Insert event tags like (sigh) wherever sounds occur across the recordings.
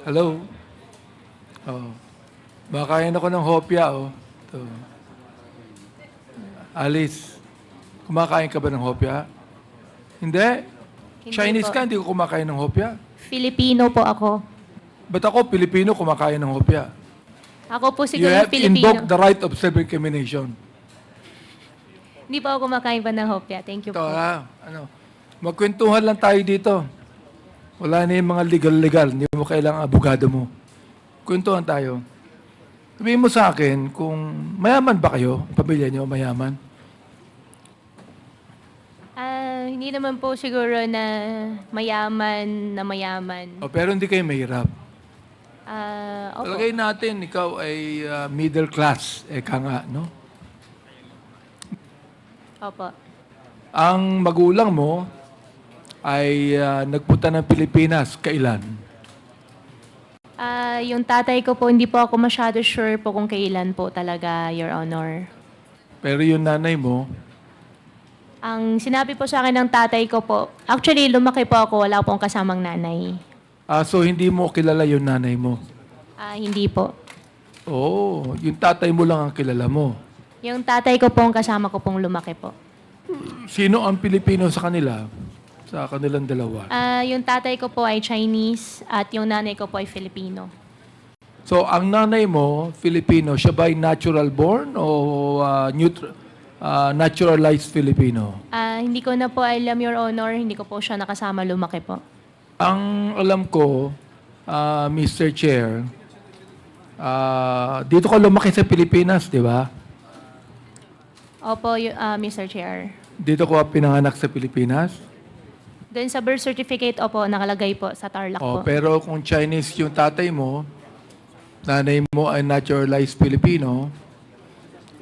Hello? Oh. Makain ako ng hopya, oh. Ito. Alice, kumakain ka ba ng hopya? Hindi. Hindi Chinese po. ka, hindi ko kumakain ng hopya. Filipino po ako. Ba't ako, Pilipino, kumakain ng hopya? Ako po You siguro have Filipino. invoked the right of self-incrimination. Hindi po ako kumakain pa ng hopya. Thank you Ito, po. ha? Ano? Magkwentuhan lang tayo dito. Wala na yung mga legal-legal. Hindi mo kailangan abogado mo. Kwentuhan tayo. Sabihin mo sa akin kung mayaman ba kayo? Pamilya niyo mayaman? Ah, hindi naman po siguro na mayaman na mayaman. O, pero hindi kayo mahirap. Ah, opo. Talagay natin, ikaw ay uh, middle class. Eka nga, no? Opo. Ang magulang mo ay uh, nagpunta ng Pilipinas. Kailan? Ah, yung tatay ko po, hindi po ako masyado sure po kung kailan po talaga, Your Honor. Pero yung nanay mo, Ang sinabi po sa akin ng tatay ko po, actually lumaki po ako, wala pong kasamang nanay. ah, so hindi mo kilala yung nanay mo. Ah, hindi po. Oo, yung tatay mo lang ang kilala mo. Yung tatay ko po, ang kasama ko pong lumaki po. Sino ang Pilipino sa kanila? Sa kanilang dalawa. Ah, yung tatay ko po ay Chinese at yung nanay ko po ay Filipino. So, ang nanay mo, Filipino, siya ba ay natural born o ah, neutr- ah, naturalized Filipino? Ah, hindi ko na po alam, Your Honor. Hindi ko po siya nakasama lumaki po. Ang alam ko, ah, Mr. Chair, ah, dito ka lumaki sa Pilipinas, di ba? Opo, y- ah, Mr. Chair. Dito ka pinanganak sa Pilipinas? Doon sa birth certificate, opo, nakalagay po sa Tarlac Oh, po. pero kung Chinese yung tatay mo, nanay mo ay naturalized Filipino,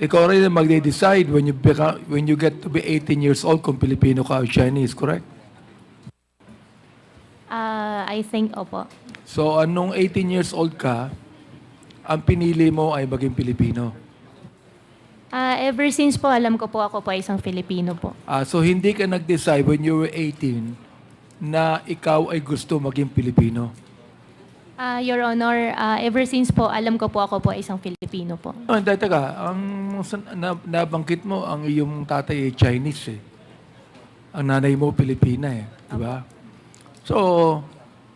ikaw rin ang magde-decide when you become, when you get to be 18 years old kung Filipino ka o Chinese, correct? Ah, I think, opo. So, anong 18 years old ka, ang pinili mo ay maging Pilipino. Ah, ever since po, alam ko po ako po ay isang Filipino po. Ah, so, hindi ka nag-decide when you were 18 na ikaw ay gusto maging Pilipino. Ah, Your Honor, ah, ever since po, alam ko po ako po ay isang Filipino po. Oh, hindi, teka. Ang san- na, nabanggit mo, ang iyong tatay ay Chinese eh. Ang nanay mo, Pilipina eh. Di ba? So,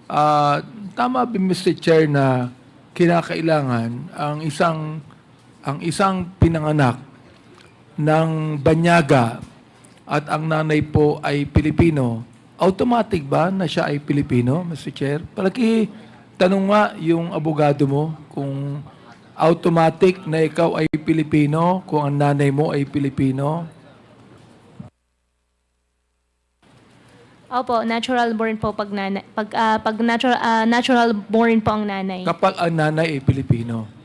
ah, tama ba Mr. Chair na kinakailangan ang isang ang isang pinanganak ng banyaga at ang nanay po ay Pilipino, automatic ba na siya ay Pilipino, Mr. Chair? Palagi tanong nga yung abogado mo kung automatic na ikaw ay Pilipino, kung ang nanay mo ay Pilipino. Opo, natural born po pag, nana, pag, ah, pag natural, ah, natural born po ang nanay. Kapag ang nanay ay Pilipino.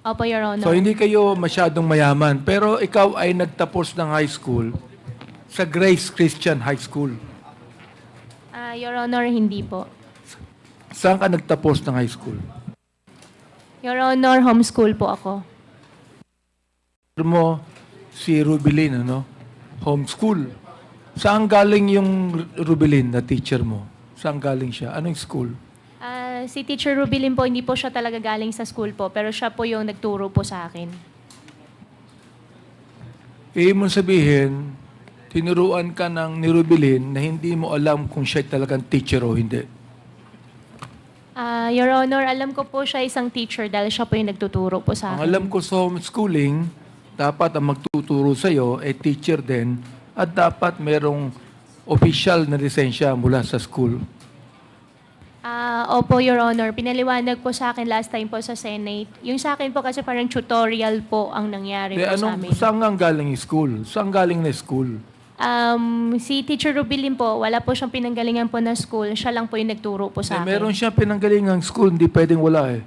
Opo, Your Honor. So hindi kayo masyadong mayaman, pero ikaw ay nagtapos ng high school sa Grace Christian High School. Ah, Your Honor, hindi po. Saan ka nagtapos ng high school? Your Honor, homeschool po ako. Mo si Rubilin, ano? Homeschool. Saan galing yung Rubilin na teacher mo? Saan galing siya? Anong school? Ah, si Teacher Rubilin po, hindi po siya talaga galing sa school po, pero siya po yung nagturo po sa akin. Ibig mo sabihin, tinuruan ka ng ni Rubilin na hindi mo alam kung siya talagang teacher o hindi. Ah, Your Honor, alam ko po siya isang teacher dahil siya po yung nagtuturo po sa Ang akin. alam ko sa homeschooling, dapat ang magtuturo sa iyo ay teacher din at dapat merong official na lisensya mula sa school. Ah, opo, Your Honor. Pinaliwanag po sa akin last time po sa Senate. Yung sa akin po kasi parang tutorial po ang nangyari De, po sa anong, amin. saan nga galing school? Saan galing na school? Um, si Teacher Rubilin po, wala po siyang pinanggalingan po na school. Siya lang po yung nagturo po Eh, sa akin. meron siya pinanggalingang school, hindi pwedeng wala eh.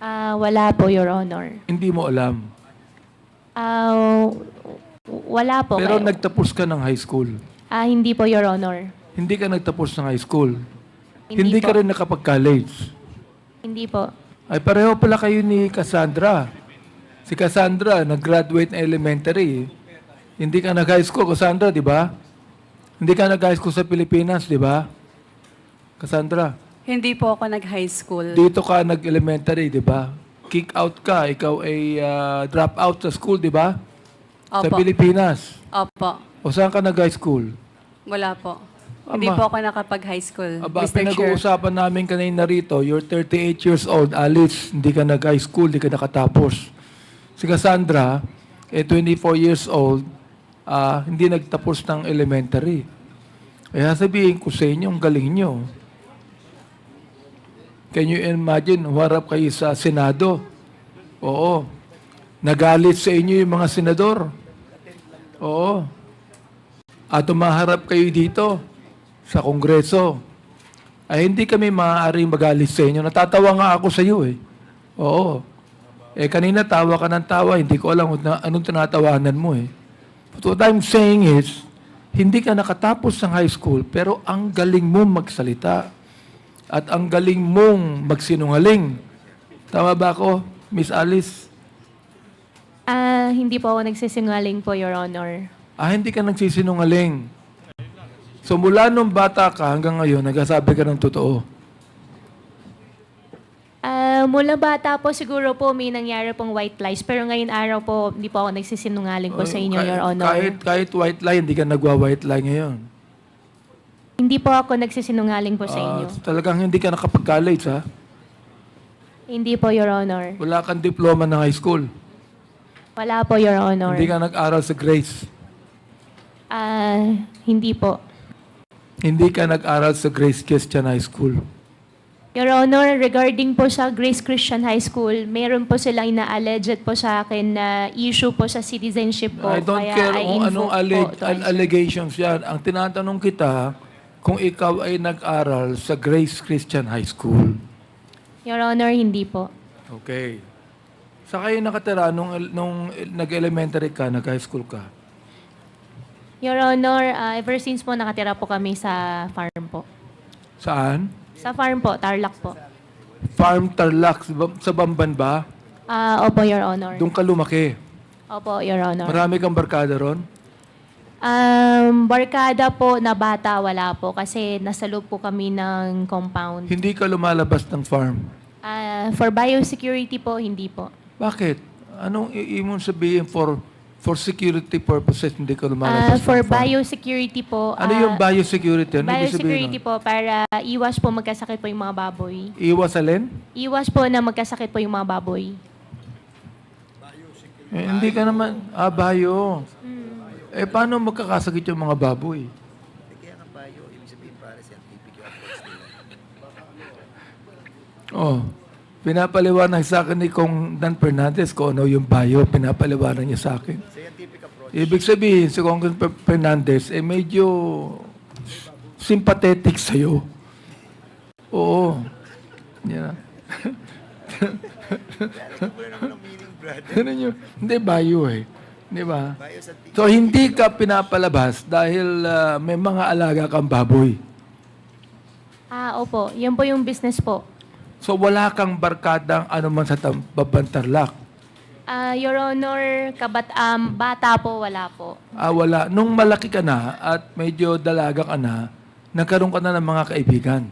Ah, wala po, Your Honor. Hindi mo alam. Ah, wala po. Pero Kaya- nagtapos ka ng high school. Ah, hindi po, Your Honor. Hindi ka nagtapos ng high school. Hindi Hindi, po. ka rin nakapag-college. Hindi po. Ay pareho pala kayo ni Cassandra. Si Cassandra, nag-graduate na elementary. Hindi ka nag-high school, Cassandra, di ba? Hindi ka nag-high school sa Pilipinas, di ba? Cassandra. Hindi po ako nag-high school. Dito ka nag-elementary, di ba? Kick out ka, ikaw ay ah, drop out sa school, di ba? Sa Opo. Pilipinas. Opo. O saan ka nag-high school? Wala po. Hindi po ako nakapag-high school, Aba, Mr. Chair. pinag-uusapan namin kanina rito, you're 38 years old, Alice, hindi ka nag-high school, hindi ka nakatapos. Si Cassandra, eh 24 years old, ah, hindi nagtapos ng elementary. Kaya sabihin ko sa inyo, ang galing nyo. Can you imagine, huwarap kayo sa Senado? Oo. Nagalit sa inyo yung mga senador. Oo. At tumaharap kayo dito sa Kongreso. Ay hindi kami maaaring magalit sa inyo. Natatawa nga ako sa iyo eh. Oo. Eh kanina tawa ka ng tawa, hindi ko alam anong tinatawanan mo eh. But what I'm saying is, hindi ka nakatapos ng high school, pero ang galing mo magsalita. At ang galing mong magsinungaling. Tama ba ako, Miss Alice? Ah, hindi po ako nagsisingaling po, Your Honor. Ah, hindi ka nagsisinungaling. So mula nung bata ka hanggang ngayon, nagsasabi ka ng totoo. Ah, mula bata po siguro po may nangyari pong white lies, pero ngayon araw po hindi po ako nagsisinungaling po sa inyo, Kahit- Your Honor. Kahit, kahit white lie, hindi ka nagwa-white lie ngayon. Hindi po ako nagsisinungaling po sa Ah, inyo. talagang hindi ka nakapag-college, ha? Hindi po, Your Honor. Wala kang diploma ng high school. Wala po, Your Honor. Hindi ka nag-aral sa Grace. Ah, hindi po. Hindi ka nag-aral sa Grace Christian High School. Your Honor, regarding po sa Grace Christian High School, meron po silang ina-alleged po sa akin na issue po sa citizenship po. I don't Kaya care I kung anong alleg- po to al- allegations yan. Ang tinatanong kita, kung ikaw ay nag-aral sa Grace Christian High School. Your Honor, hindi po. Okay. Sa kayo nakatira nung, nung nag-elementary ka, nag-high school ka? Your Honor, ah, ever since po nakatira po kami sa farm po. Saan? Sa farm po, Tarlac po. Farm Tarlac, sa Bam- sa Bamban ba? Ah, opo, Your Honor. Doon ka lumaki. Opo, Your Honor. Marami kang barkada ron? Um, barkada po na bata, wala po. Kasi nasa loob po kami ng compound. Hindi ka lumalabas ng farm. Ah, for biosecurity po, hindi po. Bakit? Anong iimon sabihin for for security purposes hindi Ah, lumalabas for ng farm? biosecurity po. Ano ah, yung biosecurity? Ano ibig sabihin Biosecurity po para iwas po magkasakit po yung mga baboy. Iwas alin? Iwas po na magkasakit po yung mga baboy. Eh, hindi ka naman, ah, bio. Eh, paano magkakasakit yung mga baboy? Oh, pinapaliwanag sa akin ni Kong Dan Fernandez kung ano yung bio, pinapaliwanag niya sa akin. Ibig sabihin, si Dan Fernandez, eh medyo sympathetic sa'yo. Oo. Yeah. (laughs) Ganun yun. Hindi, bayo eh. Di ba? So, hindi ka pinapalabas dahil ah, may mga alaga kang baboy. Ah, opo. Yan po yung business po. So, wala kang barkadang ano man sa Babantarlak. Ah, Your Honor, kabat um, bata po, wala po. Ah, wala. Nung malaki ka na at medyo dalaga ka na, nagkaroon ka na ng mga kaibigan.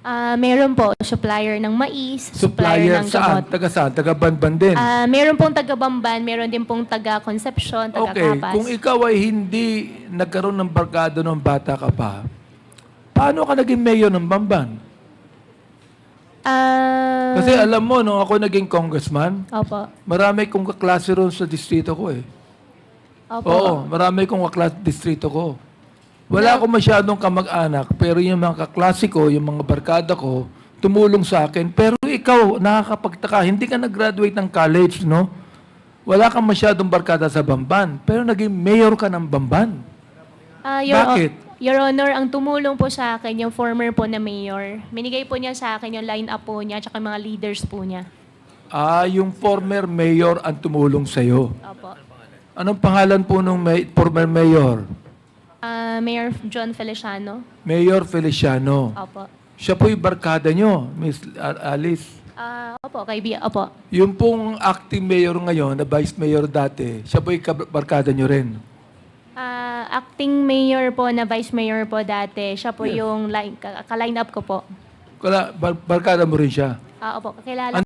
Ah, meron po, supplier ng mais, Supplier supplier, ng saan? gamot. Taga saan? Taga Banban din. Ah, meron pong taga-Bamban, meron din pong taga-Concepcion, Okay, taga-Kapas. kung ikaw ay hindi nagkaroon ng barkado nung bata ka pa, paano ka naging mayor ng Bamban? Ah, Kasi alam mo, nung ako naging congressman, opo. marami kong kaklase ron sa distrito ko eh. Opo. Oo, marami kong kaklase sa distrito ko. Wala akong masyadong kamag-anak, pero yung mga kaklase ko, yung mga barkada ko, tumulong sa akin. Pero ikaw, nakakapagtaka, hindi ka nag-graduate ng college, no? Wala kang masyadong barkada sa Bamban, pero naging mayor ka ng Bamban. Ah, Your, Bakit? Your Honor, ang tumulong po sa akin, yung former po na mayor, minigay po niya sa akin yung line-up po niya, yung mga leaders po niya. Ah, yung former mayor ang tumulong sa'yo. Opo. Anong pangalan po nung may, former mayor? Ah, Mayor John Feliciano. Mayor Feliciano. Opo. Siya po yung barkada nyo, Miss Alice. Ah, opo, kaibigan. Opo. Yung pong acting mayor ngayon, na vice mayor dati, siya po yung kab- barkada nyo rin. Ah, acting mayor po na vice mayor po dati. Siya po Yes. yung line, ka- ka-line up ko po. Kala, bar- barkada mo rin siya. Ah, opo, kakilala